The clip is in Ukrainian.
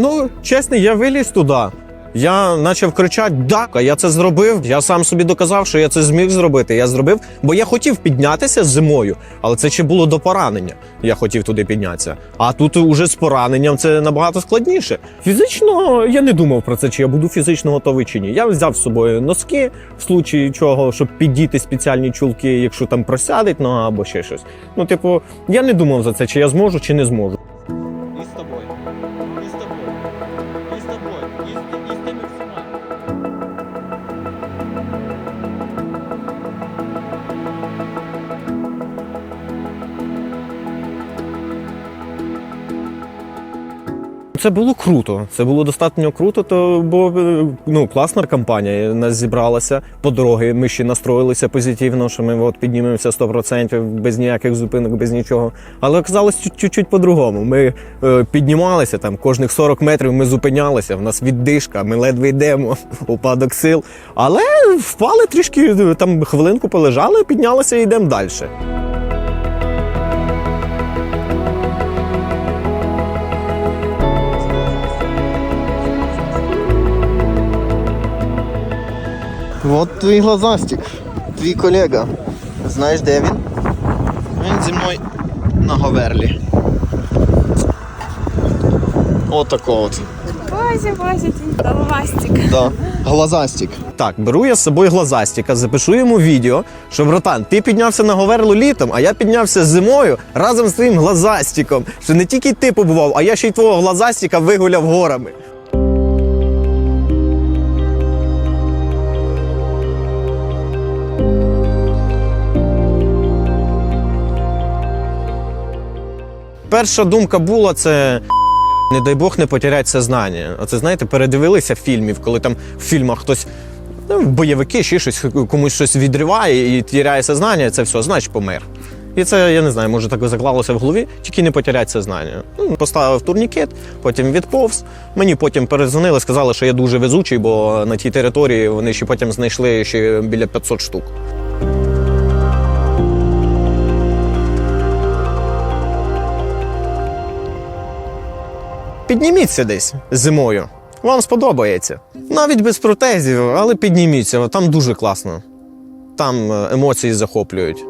Ну, чесно, я виліз туди. Я почав кричати «Да!», я це зробив. Я сам собі доказав, що я це зміг зробити. Я зробив, бо я хотів піднятися зимою, але це ще було до поранення. Я хотів туди піднятися. А тут уже з пораненням це набагато складніше. Фізично я не думав про це, чи я буду фізично готовий чи ні. Я взяв з собою носки, в случаї чого, щоб підійти спеціальні чулки, якщо там просядить нога або ще щось. Ну, типу, я не думав за це, чи я зможу, чи не зможу. Це було круто. Це було достатньо круто, то бо е, ну класна компанія. Нас зібралася по дороги. Ми ще настроїлися позитивно, що ми от піднімемося 100% без ніяких зупинок, без нічого. Але оказалось чуть- чуть-чуть по-другому. Ми е, піднімалися там кожних 40 метрів. Ми зупинялися. В нас віддишка, ми ледве йдемо, упадок сил. Але впали трішки е, там хвилинку полежали, піднялися і йдемо далі. Вот твій глазастик, твій колега. Знаєш, де він? Він зі мною на Говерлі. Отако от. Боже, боже, головастик. Да. Глазастик. Так, беру я з собою глазастика, запишу йому відео, що братан, ти піднявся на Говерлу літом, а я піднявся зимою разом з твоїм глазастиком. Що не тільки ти побував, а я ще й твого глазастика вигуляв горами. Перша думка була це. Не дай Бог не потерять сознання. Оце знаєте, передивилися фільмів, коли там в фільмах хтось ну, бойовики ще щось комусь щось відриває і тіряє сознання, це все, значить помер. І це, я не знаю, може так заклалося в голові, тільки не потерять сознання. Ну, поставив турнікет, потім відповз. Мені потім перезвонили, сказали, що я дуже везучий, бо на тій території вони ще потім знайшли ще біля 500 штук. Підніміться десь зимою. Вам сподобається. Навіть без протезів, але підніміться, там дуже класно. Там е, емоції захоплюють.